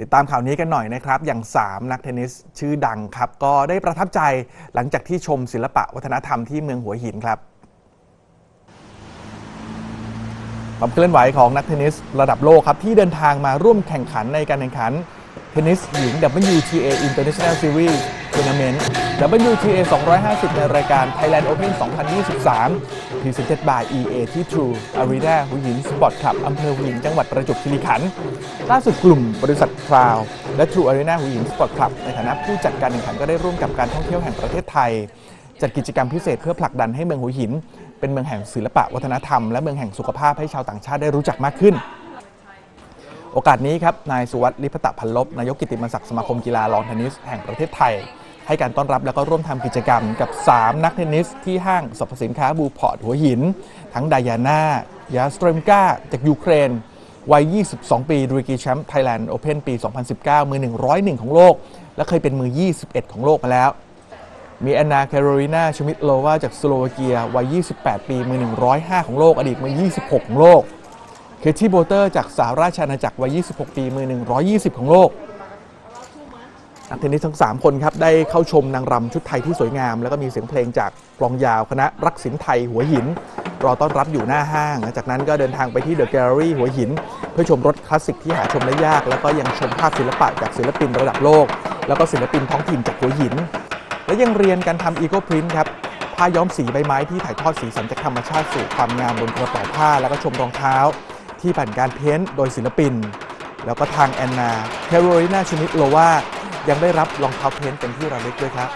ติดตามข่าวนี้กันหน่อยนะครับ อย่าง 3 นักเทนนิสชื่อดังครับ ก็ได้ประทับใจหลังจากที่ชมศิลปะวัฒนธรรมที่เมืองหัวหินครับความเคลื่อนไหวของนักเทนนิสระดับโลกครับ ที่เดินทางมาร่วมแข่งขันในการแข่งขันเทนนิสหญิง WTA International Series Tournament WTA 250 ในรายการ Thailand Open 2023 Presented by EA ที่ True Arena หัวหินสปอร์ตคลับอำเภอหัวหินจังหวัดประจวบคีรีขันธ์ล่าสุดกลุ่มบริษัทคราว และ True Arena หัวหินสปอร์ตคลับในฐานะผู้จัดการแข่งขันก็ได้ร่วมกับการท่องเที่ยวแห่งประเทศไทย จัดกิจกรรมพิเศษเพื่อผลักดันให้เมืองหัวหิน เป็นเมืองแห่งศิลปะวัฒนธรรมและเมืองแห่งสุขภาพให้ชาวต่างชาติได้รู้จักมากขึ้น โอกาสนี้ครับนายสุวัสดิ์ลิพตะพันลบนายกกิติมศักดิ์สมาคมกีฬาลอนเทนนิสแห่งประเทศไทย ให้การต้อนรับแล้วก็ร่วมทำกิจกรรมกับ 3 นักเทนนิส ที่ห้างสรรพสินค้าบูพอร์ตหัวหิน ทั้งไดยาน่ายาสเตรมกาจากยูเครนวัย 22 ปีดูรีกีแชมป์ไทยแลนด์โอเพนปี 2019 มือ 101 ของโลก และเคยเป็นมือ 21 ของโลกมาแล้ว มีแอนนาแคโรลินาชมิดโลวาจากสโลวาเกีย วัย 28 ปี มือ 105 ของโลก อดีตมือ 26 ของโลก เคที่โบเตอร์จากสหราชอาณาจักรวัย 26 ปีมือ 120 ของโลกนักเทนนิสทั้ง 3 คนครับ ได้เข้าชมนางรำชุดไทยที่สวยงาม แล้วก็มีเสียงเพลงจากกลองยาวคณะรักศิลป์ไทยหัวหิน รอต้อนรับอยู่หน้าห้าง จากนั้นก็เดินทางไปที่เดอะแกลเลอรี่หัวหิน เพื่อชมรถคลาสสิกที่หาชมได้ยาก แล้วก็ยังชมภาพศิลปะจากศิลปินระดับโลก แล้วก็ศิลปินท้องถิ่นจากหัวหิน และยังเรียนการทำอีโกพรินท์ครับผ้าย้อมสีใบไม้ที่ถ่ายทอดสีสันจากธรรมชาติสู่ความงามบนกระเป๋าผ้าแล้วก็ชมรองเท้า ที่ผ่านการเพ้นโดยศิลปิน แล้วก็ทางแอนนาแคโรลินาชนิดโลวายังได้รับรองเท้าเพ้นเป็นที่ระลึกด้วยครับ